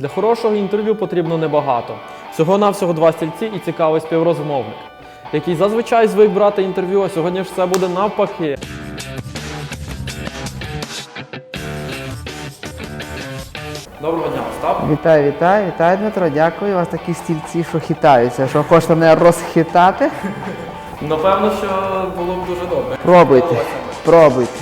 Для хорошого інтерв'ю потрібно небагато. Всього-навсього два стільці і цікавий співрозмовник, який зазвичай звик брати інтерв'ю, а сьогодні ж все буде навпаки. Доброго дня, Остап. Вітаю, вітаю, вітаю, Дмитро. Дякую. У вас такі стільці, що хитаються. Що хочете мене розхитати? Напевно, що було б дуже добре. Пробуйте. Пробуйте.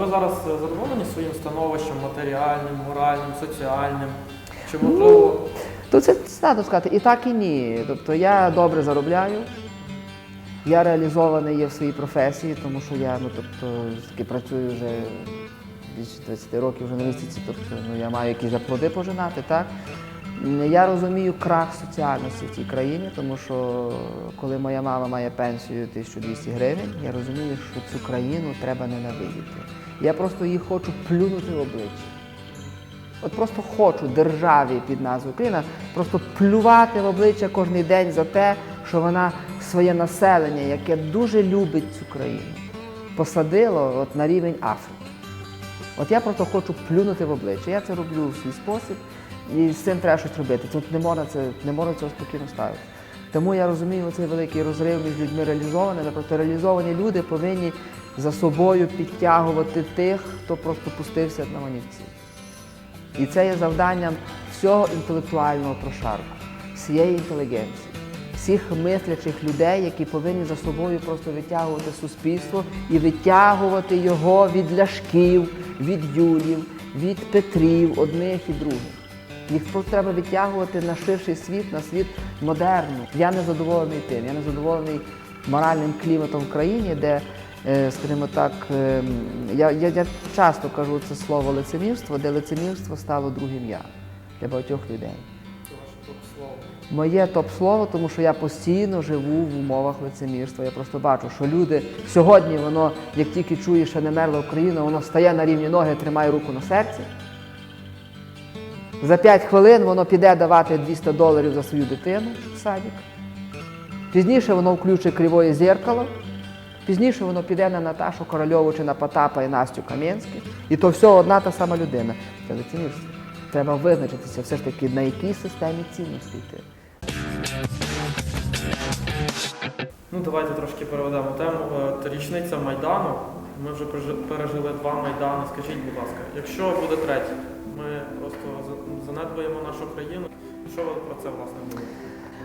Ви зараз е, задоволені своїм становищем матеріальним, моральним, соціальним? Чи можливо То це складно сказати, і так, і ні. Тобто я добре заробляю. Я реалізований є в своїй професії, тому що я ну, тобто, таки працюю вже більше 20 років в журналістиці, тобто ну, я маю якісь заплоди пожинати, так? Я розумію крах соціальності в цій країні, тому що коли моя мама має пенсію 1200 гривень, я розумію, що цю країну треба ненавидіти. Я просто її хочу плюнути в обличчя. От просто хочу державі під назвою Україна просто плювати в обличчя кожен день за те, що вона своє населення, яке дуже любить цю країну, посадило от на рівень Африки. От я просто хочу плюнути в обличчя. Я це роблю в свій спосіб, і з цим треба щось робити. Тут не можна це не можна цього спокійно ставити. Тому я розумію цей великий розрив між людьми реалізованими. Просто реалізовані люди повинні за собою підтягувати тих, хто просто пустився на манівці. І це є завданням всього інтелектуального прошарку, всієї інтелігенції, всіх мислячих людей, які повинні за собою просто витягувати суспільство і витягувати його від ляшків, від юлів, від петрів, одних і других. Їх просто треба витягувати на ширший світ, на світ модерну. Я не задоволений тим. Я не задоволений моральним кліматом в країні, де, скажімо так, е, я, я, я часто кажу це слово лицемірство, де лицемірство стало другим я для багатьох людей. Моє топ-слово, тому що я постійно живу в умовах лицемірства. Я просто бачу, що люди сьогодні воно, як тільки чує, що не мерла Україна, воно стає на рівні ноги, тримає руку на серці. За 5 хвилин воно піде давати 200 доларів за свою дитину в садик. Пізніше воно включить кривоє зеркало. Пізніше воно піде на Наташу Корольову чи на Потапа і Настю Кам'янських. І то все одна та сама людина. Це лицемірство. Треба визначитися все ж таки, на якій системі цінностей йти. Ну, давайте трошки переведемо тему. Е, Річниця Майдану. Ми вже пережи- пережили два Майдани. Скажіть, будь ласка, якщо буде третій, ми просто за- занедбаємо нашу країну. Що ви про це власне думаєте?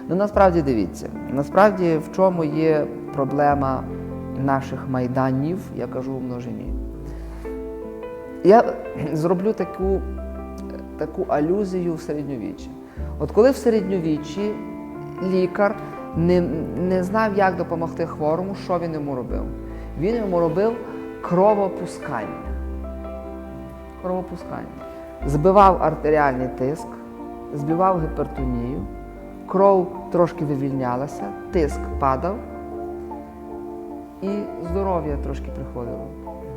Ну насправді дивіться, насправді в чому є проблема наших майданів, я кажу у множині. Я зроблю таку, таку алюзію в середньовіччі. От коли в середньовіччі лікар не, не знав, як допомогти хворому, що він йому робив? Він йому робив кровопускання. Кровопускання. Збивав артеріальний тиск, збивав гіпертонію, кров трошки вивільнялася, тиск падав і здоров'я трошки приходило.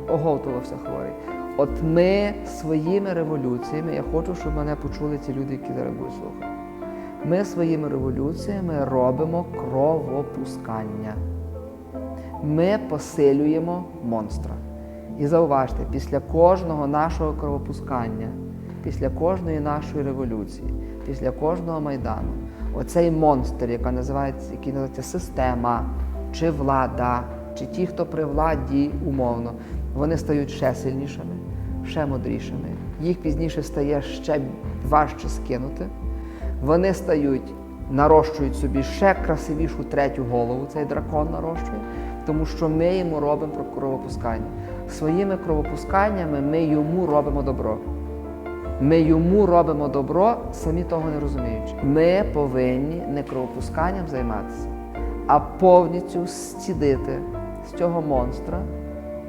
Оговтувався хворий. От ми своїми революціями, я хочу, щоб мене почули ці люди, які зараз будуть слухати. Ми своїми революціями робимо кровопускання. Ми посилюємо монстра. І зауважте, після кожного нашого кровопускання, після кожної нашої революції, після кожного майдану, оцей монстр, яка називається, який називається система, чи влада, чи ті, хто при владі умовно, вони стають ще сильнішими, ще мудрішими. Їх пізніше стає ще важче скинути. Вони стають, нарощують собі ще красивішу третю голову, цей дракон нарощує, тому що ми йому робимо кровопускання. Своїми кровопусканнями ми йому робимо добро. Ми йому робимо добро, самі того не розуміючи. Ми повинні не кровопусканням займатися, а повністю зцідити з цього монстра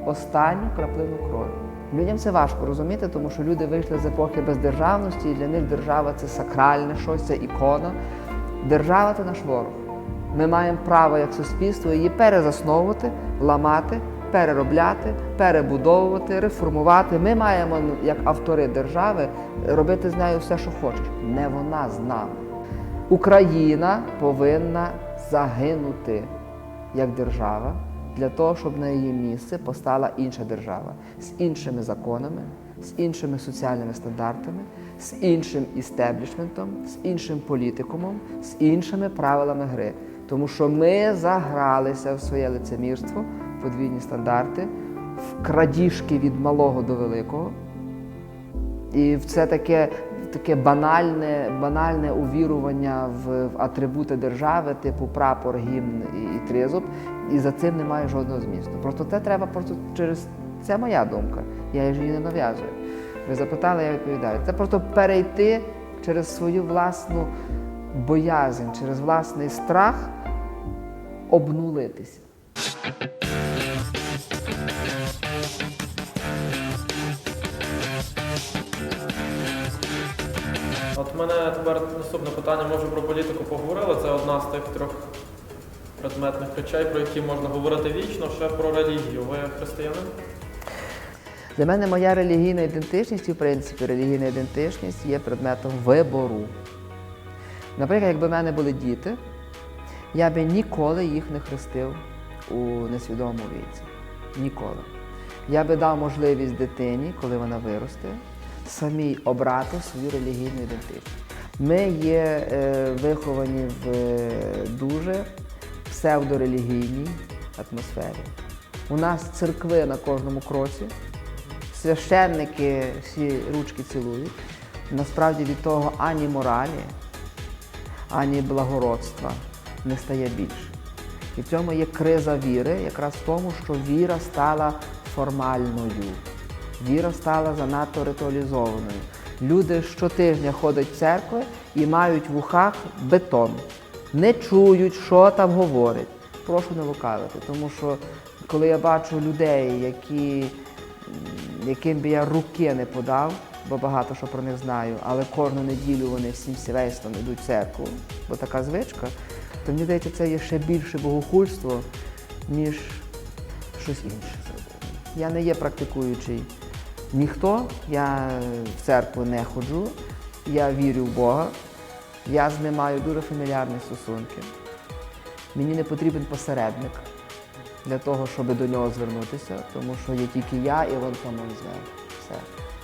останню краплину крові. Людям це важко розуміти, тому що люди вийшли з епохи бездержавності, і для них держава це сакральне щось, це ікона. Держава це наш ворог. Ми маємо право як суспільство її перезасновувати, ламати, переробляти, перебудовувати, реформувати. Ми маємо, як автори держави, робити з нею все, що хочеш. Не вона з нами. Україна повинна загинути як держава для того, щоб на її місце постала інша держава з іншими законами, з іншими соціальними стандартами, з іншим істеблішментом, з іншим політикумом, з іншими правилами гри. Тому що ми загралися в своє лицемірство, подвійні стандарти, в крадіжки від малого до великого. І це таке, таке банальне, банальне увірування в, в атрибути держави, типу прапор, гімн і, і тризуб, і за цим немає жодного змісту. Просто це треба просто через це моя думка. Я її не нав'язую. Ви запитали, я відповідаю. Це просто перейти через свою власну боязнь, через власний страх обнулитися. От в мене тепер наступне питання, ми вже про політику поговорили. Це одна з тих трьох предметних речей, про які можна говорити вічно. Ще про релігію. Ви християнин? Для мене моя релігійна ідентичність, і в принципі релігійна ідентичність є предметом вибору. Наприклад, якби в мене були діти, я би ніколи їх не хрестив у несвідомому віці. Ніколи. Я би дав можливість дитині, коли вона виросте, самій обрати свою релігійну ідентичність. Ми є е, виховані в е, дуже псевдорелігійній атмосфері. У нас церкви на кожному кроці, священники всі ручки цілують. Насправді від того ані моралі, ані благородства не стає більше. І в цьому є криза віри, якраз в тому, що віра стала формальною. Віра стала занадто ритуалізованою. Люди щотижня ходять в церкви і мають в ухах бетон. Не чують, що там говорять. Прошу не лукавити, тому що коли я бачу людей, які, яким би я руки не подав, бо багато що про них знаю, але кожну неділю вони всім сімейством йдуть в церкву, бо така звичка, то мені здається, це є ще більше богохульство, ніж щось інше зробити. Я не є практикуючий ніхто, я в церкву не ходжу, я вірю в Бога, я з ним маю дуже фамільярні стосунки. Мені не потрібен посередник для того, щоб до нього звернутися, тому що є тільки я і вон там он зверху. Все.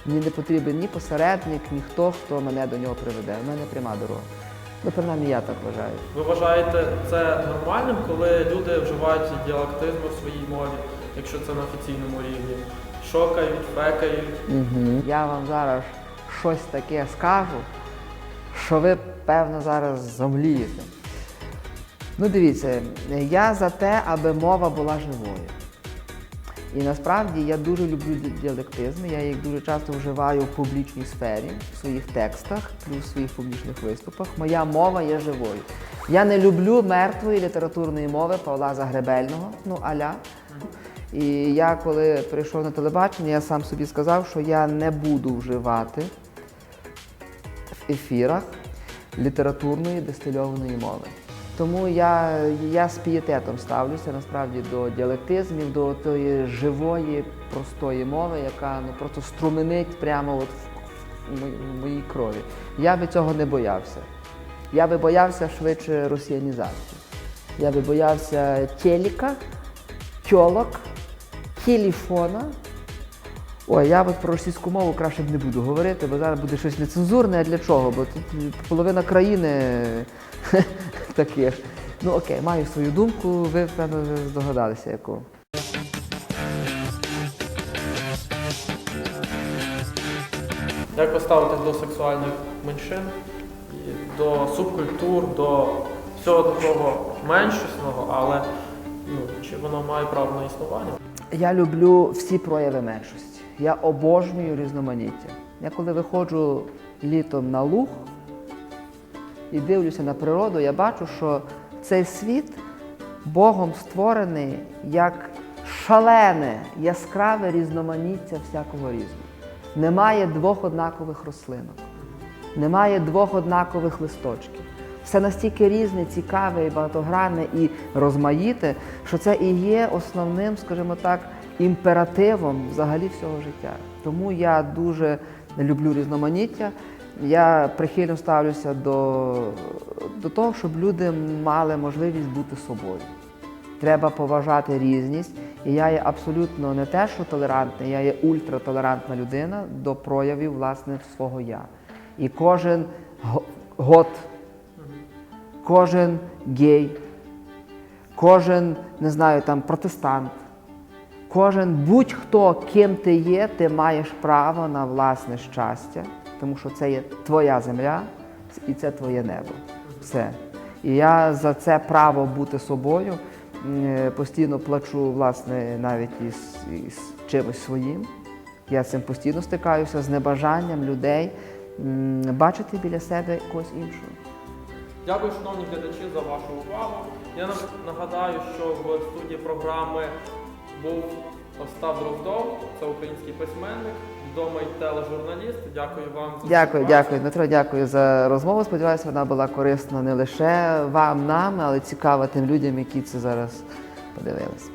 Мені не потрібен ні посередник, ні хто, хто мене до нього приведе. У мене пряма дорога. Ну, принаймні, я так вважаю. Ви вважаєте це нормальним, коли люди вживають діалектизми в своїй мові, якщо це на офіційному рівні? Шокають, фекають. Угу. Я вам зараз щось таке скажу, що ви, певно, зараз зомлієте. Ну, дивіться, я за те, аби мова була живою. І насправді я дуже люблю ді- діалектизми, я їх дуже часто вживаю в публічній сфері, в своїх текстах, плюс в своїх публічних виступах. Моя мова є живою. Я не люблю мертвої літературної мови Павла Загребельного, ну аля. І я, коли прийшов на телебачення, я сам собі сказав, що я не буду вживати ефірах літературної дистильованої мови. Тому я, я з пієтетом ставлюся насправді до діалектизмів, до тої живої, простої мови, яка ну, просто струменить прямо от в, моїй крові. Я би цього не боявся. Я би боявся швидше росіянізації. Я би боявся телека, тьолок, телефона. Ой, я от про російську мову краще б не буду говорити, бо зараз буде щось нецензурне, а для чого? Бо тут половина країни таких. Ну окей, маю свою думку, ви певно здогадалися яку. Як ви ставитесь до сексуальних меншин, і до субкультур, до всього такого меншісного, але ну, чи воно має право на існування? Я люблю всі прояви меншості. Я обожнюю різноманіття. Я коли виходжу літом на луг і дивлюся на природу, я бачу, що цей світ Богом створений як шалене, яскраве різноманіття всякого різного. Немає двох однакових рослинок, немає двох однакових листочків. Все настільки різне, цікаве і багатогранне і розмаїте, що це і є основним, скажімо так, імперативом взагалі всього життя. Тому я дуже люблю різноманіття. Я прихильно ставлюся до, до того, щоб люди мали можливість бути собою. Треба поважати різність. І я є абсолютно не те, що толерантний, я є ультратолерантна людина до проявів власне свого я. І кожен го- гот, кожен гей, кожен, не знаю, там протестант, кожен будь-хто, ким ти є, ти маєш право на власне щастя, тому що це є твоя земля і це твоє небо. Все. І я за це право бути собою е, постійно плачу, власне, навіть із, із чимось своїм. Я цим постійно стикаюся з небажанням людей бачити біля себе когось іншого. Дякую, шановні глядачі, за вашу увагу. Я нагадаю, що в студії програми був Остап Дроздов, це український письменник, відомий тележурналіст. Дякую вам за Дякую, співпрацю. дякую, Дмитро, дякую за розмову. Сподіваюся, вона була корисна не лише вам, нам, але цікава тим людям, які це зараз подивилися.